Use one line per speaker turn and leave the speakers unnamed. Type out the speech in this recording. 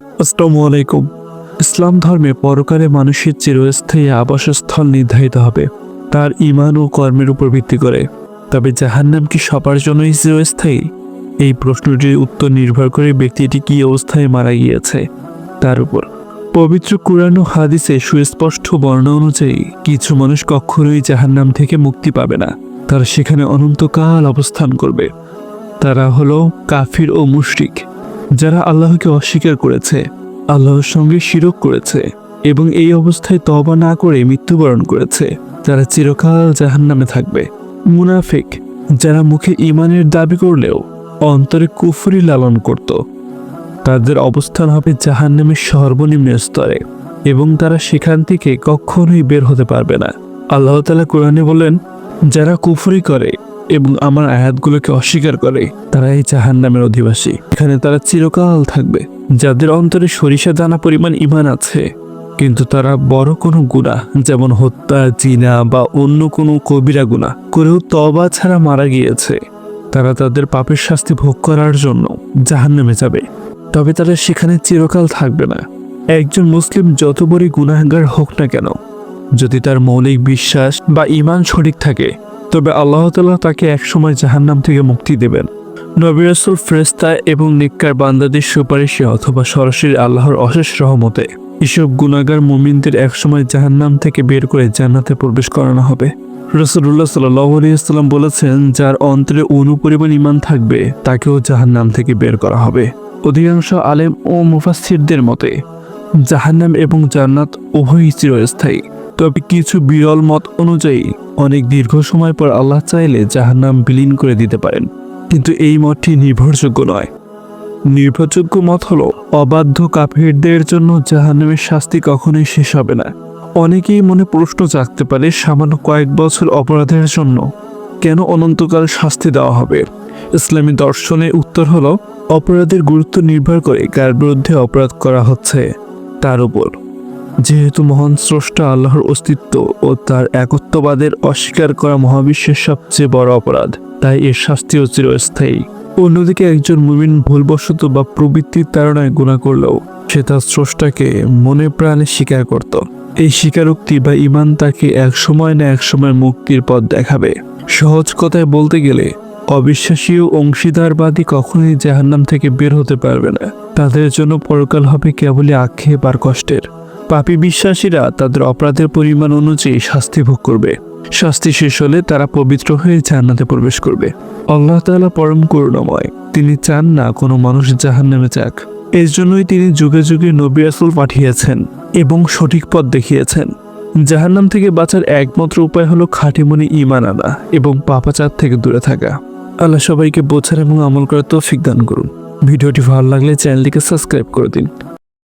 আসসালামু আলাইকুম। ইসলাম ধর্মে পরকালে মানুষের চিরস্থায়ী আবাসস্থল নির্ধারিত হবে। তার ইমান ও কর্মের উপর ভিত্তি করে। তবে জাহান্নাম কি সবার জন্যই চিরস্থায়ী? এই প্রশ্নটির উত্তর নির্ভর করে ব্যক্তিটি কি অবস্থায় মারা গিয়েছে। তার উপর। পবিত্র কুরআন ও হাদিসে সুস্পষ্ট বর্ণনা অনুযায়ী, কিছু মানুষ কখনোই জাহান্নাম থেকে মুক্তি পাবে না। তারা সেখানে অনন্তকাল অবস্থান করবে। তারা হলো কাফির ও মুশরিক। যারা আল্লাহকে অস্বীকার করেছে, আল্লাহর সঙ্গে শিরক করেছে এবং এই অবস্থায় তবা না করে মৃত্যুবরণ করেছে, তারা চিরকাল জাহান্নামে থাকবে। মুনাফিক, যারা মুখে ইমানের দাবি করলেও অন্তরে কুফরি লালন করত, তাদের অবস্থান হবে জাহান্নামের সর্বনিম্ন স্তরে এবং তারা সেখান থেকে কখনোই বের হতে পারবে না। আল্লাহ তালা কোরআনে বলেন, যারা কুফরি করে এবং আমার আয়াতগুলোকে অস্বীকার করে, তারা এই জাহান নামের অধিবাসী। এখানে তারা চিরকাল থাকবে, যাদের অন্তরে সরিষা দানা পরিমাণ ইমান আছে। কিন্তু তারা বড় কোনো গুণা যেমন হত্যা, জিনা বা অন্য কোনো কবিরা গুণা করেও তবা ছাড়া মারা গিয়েছে। তারা তাদের পাপের শাস্তি ভোগ করার জন্য জাহান নেমে যাবে। তবে তারা সেখানে চিরকাল থাকবে না। একজন মুসলিম যত বড়ই গুনাহগার হোক না কেন, যদি তার মৌলিক বিশ্বাস বা ইমান সঠিক থাকে তবে আল্লাহ তালা তাকে একসময় জাহান্নাম থেকে মুক্তি দেবেন। নবিরাসুল ফ্রেস্তা এবং নিক্কার বান্দাদের সুপারিশে অথবা সরাসরি আল্লাহর অশেষ রহমতে এসব গুণাগার মুমিনদের একসময় জাহান্নাম থেকে বের করে জান্নাতে প্রবেশ করানো হবে। রসুল্লাহ সাল্লাম বলেছেন, যার অন্তরে অনুপরিমাণ ইমান থাকবে, তাকেও জাহান্নাম থেকে বের করা হবে। অধিকাংশ আলেম ও মুফাসিরদের মতে, জাহান্নাম এবং জান্নাত উভয়ই চিরস্থায়ী। তবে কিছু বিরল মত অনুযায়ী অনেক দীর্ঘ সময় পর আল্লাহ চাইলে জাহান্নাম বিলীন করে দিতে পারেন। কিন্তু এই মতটি নির্ভরযোগ্য নয়। নির্ভরযোগ্য মত হলো, অবাধ্য কাফেরদের জন্য জাহান্নামের শাস্তি কখনোই শেষ হবে না। অনেকেই মনে প্রশ্ন জাগতে পারে সামান্য কয়েক বছর অপরাধের জন্য কেন অনন্তকাল শাস্তি দেওয়া হবে? ইসলামী দর্শনে উত্তর হলো, অপরাধের গুরুত্ব নির্ভর করে কার বিরুদ্ধে অপরাধ করা হচ্ছে, তার উপর। যেহেতু মহান স্রষ্টা আল্লাহর অস্তিত্ব ও তার একত্ববাদের অস্বীকার করা মহাবিশ্বের সবচেয়ে বড় অপরাধ, তাই এর শাস্তিও চিরস্থায়ী। অন্যদিকে একজন মুমিন ভুলবশত বা প্রবৃত্তির তাড়নায় গুণা করলেও সে তার স্রষ্টাকে মনে প্রাণে স্বীকার করত। এই স্বীকারোক্তি বা ইমান তাকে এক সময় না এক সময় মুক্তির পথ দেখাবে। সহজ কথায় বলতে গেলে, অবিশ্বাসী ও অংশীদারবাদী কখনোই জাহান্নাম থেকে বের হতে পারবে না। তাদের জন্য পরকাল হবে কেবলই আক্ষেপ আর কষ্টের। পাপী বিশ্বাসীরা তাদের অপরাধের পরিমাণ অনুযায়ী শাস্তি ভোগ করবে। শাস্তি শেষ হলে তারা পবিত্র হয়ে জান্নাতে প্রবেশ করবে। আল্লাহ তাআলা পরম করুণাময়। তিনি চান না কোনো মানুষ জাহান জাহান্নামে যাক। এর জন্যই তিনি যুগে যুগে নবী রাসূল পাঠিয়েছেন এবং সঠিক পথ দেখিয়েছেন। জাহান্নাম থেকে বাঁচার একমাত্র উপায় হলো খাঁটিমনি ইমান আনা এবং পাপাচার থেকে দূরে থাকা। আল্লাহ সবাইকে বোঝার এবং আমল করার তৌফিক দান করুন। ভিডিওটি ভালো লাগলে চ্যানেলটিকে সাবস্ক্রাইব করে দিন।